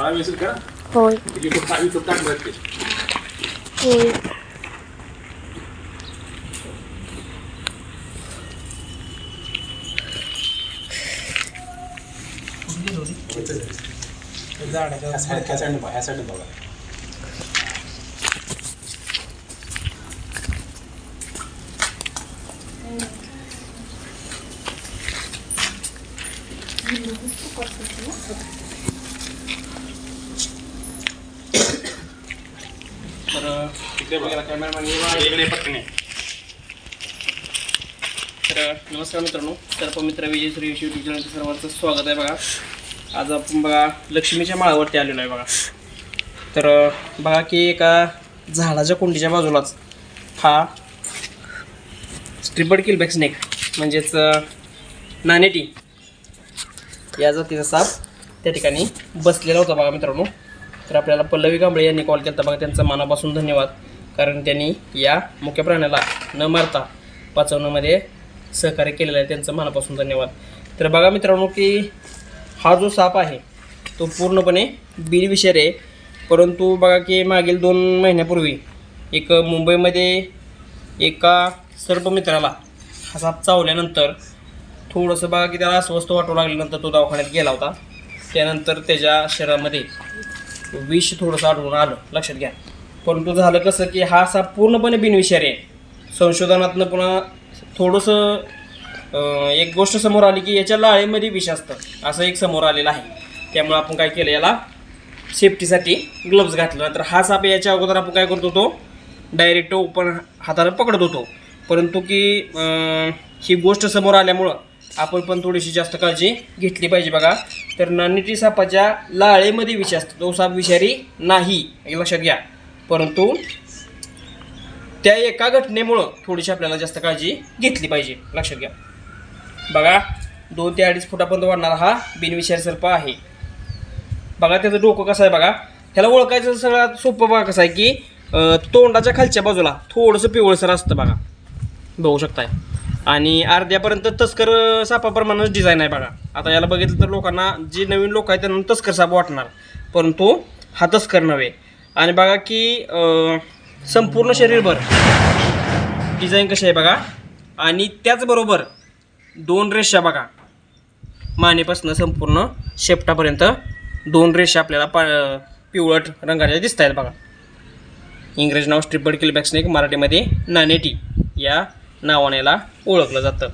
फळा मिळतील का होय युट्यूब टाक युट्यूब टाक बरं ते होय ह्या साईड ह्या साईडने बघा ह्या साईडने बघा तर इकडे कॅमेरामॅन. तर नमस्कार मित्रांनो तर मित्र विजय सूर्यवंशी युट्यूब चॅनलचं सर्वांचं स्वागत आहे बघा. आज आपण बघा लक्ष्मीच्या माळावरती आलेलो आहे बघा. तर बघा की एका झाडाच्या कुंडीच्या बाजूलाच हा स्ट्रिपड किलबॅक स्नेक म्हणजेच नानेटी या जातीचा साप त्या ठिकाणी बसलेला होता बघा मित्रांनो. तर आपल्याला पल्लवी कांबळे यांनी कॉल केला बघा त्यांचा मनापासून धन्यवाद. कारण त्यांनी या मुख्य प्राण्याला न मारता वाचवण्यामध्ये सहकार्य केलेलं आहे. त्यांचं मनापासून धन्यवाद. तर बघा मित्रांनो की हा जो साप आहे तो पूर्णपणे बिनविषारी आहे. परंतु बघा की मागील दोन महिन्यापूर्वी एक मुंबईमध्ये एका सर्पमित्राला हा साप चावल्यानंतर थोडंसं बघा की त्याला अस्वस्थ वाटू लागल्यानंतर तो दवाखान्यात गेला होता. त्यानंतर त्याच्या शरीरामध्ये विष थोडंसं आढळून आलं. लक्षात घ्या. परंतु झालं कसं की हा साप पूर्णपणे बिनविषारी आहे. संशोधनातनं पुन्हा थोडंसं एक गोष्ट समोर आली की याच्या लाळेमध्ये विष असतं. असं एक समोर आलेलं आहे. त्यामुळे आपण काय केलं याला सेफ्टीसाठी ग्लव्स घातलं. तर हा साप याच्या अगोदर आपण काय करत होतो? डायरेक्ट ओपन हाताला पकडत होतो. परंतु की ही गोष्ट समोर आल्यामुळं आपण पण थोडीशी जास्त काळजी घेतली पाहिजे बघा. तर नानिटी सापाच्या लाळेमध्ये विष असतो. तो साप विषारी नाही. हे लक्षात घ्या. परंतु त्या एका घटनेमुळं थोडीशी आपल्याला जास्त काळजी घेतली पाहिजे. लक्षात घ्या. बघा दोन ते अडीच फुटापर्यंत वाढणारा हा बिनविषारी सर्प आहे. बघा त्याचं डोकं कसं आहे बघा. ह्याला ओळखायचं सगळ्यात सोपं बघा कसं आहे की तोंडाच्या खालच्या बाजूला थोडंसं पिवळसर असतं बघा. बघू शकताय. आणि अर्ध्यापर्यंत तस्कर सापाप्रमाणेच डिझाईन आहे बघा. आता याला बघितलं तर लोकांना जे नवीन लोक आहेत त्यांना तस्कर साप वाटणार. परंतु हा तस्कर नव्हे. आणि बघा की संपूर्ण शरीरभर डिझाईन कशी आहे बघा. आणि त्याचबरोबर दोन रेषा बघा. मानेपासून संपूर्ण शेपटापर्यंत दोन रेषा आपल्याला पा पिवळट रंगाच्या दिसत आहेत बघा. इंग्रजी नाव स्ट्रिपड किलबॅक स्नेक मराठीमध्ये नानेटी या नावाने याला ओळखलं जातं.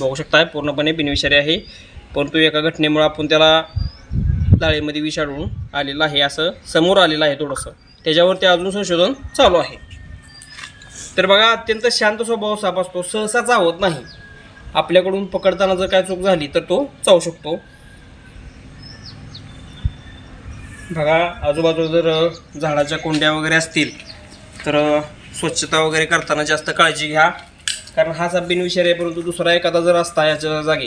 बघू शकताय पूर्णपणे बिनविषारी आहे. परंतु एका घटनेमुळे आपण त्याला लाळेमध्ये विष आलेला आलेलं आहे असं समोर आलेलं आहे थोडंसं. त्याच्यावरती अजून संशोधन चालू आहे. तर बघा अत्यंत शांत स्वभाव साप असतो सहसा चावत नाही. आपल्याकडून पकडताना जर काय चूक झाली तर तो चावू शकतो. बघा आजूबाजूला जर झाडाच्या कोंड्या वगैरे असतील तर स्वच्छता वगैरे करताना जास्त काळजी घ्या. कारण हा साप बिनविषारी आहे परंतु दुसरा एखादा जर असता याच्या जागी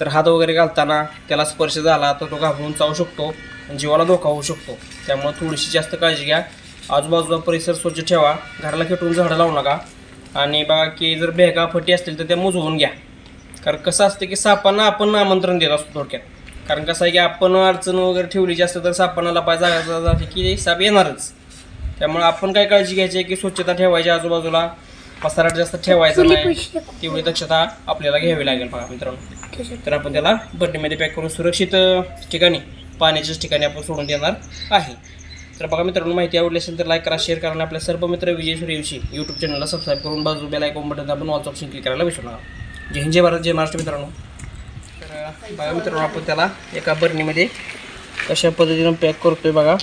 तर हात वगैरे घालताना त्याला स्पर्श झाला तर तो घाबरून जाऊ शकतो आणि जीवाला धोका होऊ शकतो. त्यामुळे थोडीशी जास्त काळजी घ्या. आजूबाजूला परिसर स्वच्छ ठेवा. घराला खेटून झाडं लावू नका. आणि बघा की जर बेगा फटी असतील तर त्या मुजवून घ्या. कारण कसं असतं की सापांना आपण आमंत्रण देत असतो थोडक्यात. कारण कसं आहे की आपण अडचण वगैरे ठेवली जास्त तर सापांना लपाय जागा जाते की साप येणारच. त्यामुळे आपण काय काळजी घ्यायची आहे की स्वच्छता ठेवायची आजूबाजूला? पसाराट जास्त ठेवायचा नाही. तेवढी दक्षता आपल्याला घ्यावी लागेल बघा मित्रांनो. तर आपण त्याला बड्डीमध्ये पॅक करून सुरक्षित ठिकाणी पाण्याच्याच ठिकाणी आपण सोडून देणार आहे. तर बघा मित्रांनो माहिती आवडली असेल तर लाईक करा शेअर करा आणि आपल्या सर्व मित्र विजय सूर्यवंशी यूट्यूब चॅनलला सबस्क्राईब करून बाजू बेल आयकॉन बटन आपण ऑल ऑप्शन क्लिक करायला विसरू नका. जय हिंद जय भारत जय महाराष्ट्र मित्रांनो. तर बघा मित्रांनो आपण त्याला एका बरणीमध्ये कशा पद्धतीनं पॅक करतोय बघा.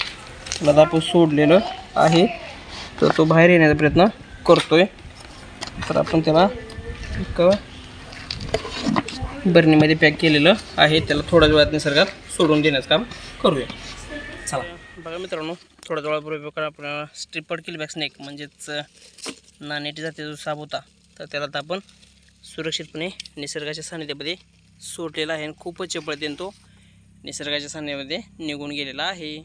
त्याला आपण सोडलेलं. आहे. तर तो बाहेर येण्याचा प्रयत्न करतोय. तर आपण त्याला एक बरणीमध्ये पॅक केलेलं आहे. त्याला थोड्या वेळात निसर्गात सोडून देण्याचं काम करूया. चला. बघा मित्रांनो थोड्या वेळापूर्वी आपण स्ट्रिपड केली किलबॅक स्नेक म्हणजेच नाणेटी जातीचा जो साप होता तर त्याला आता आपण सुरक्षितपणे निसर्गाच्या सानिध्यामध्ये सोडलेला आहे. आणि खूपच चपळतेने तो निसर्गाच्या सानिध्यामध्ये निघून गेलेला आहे.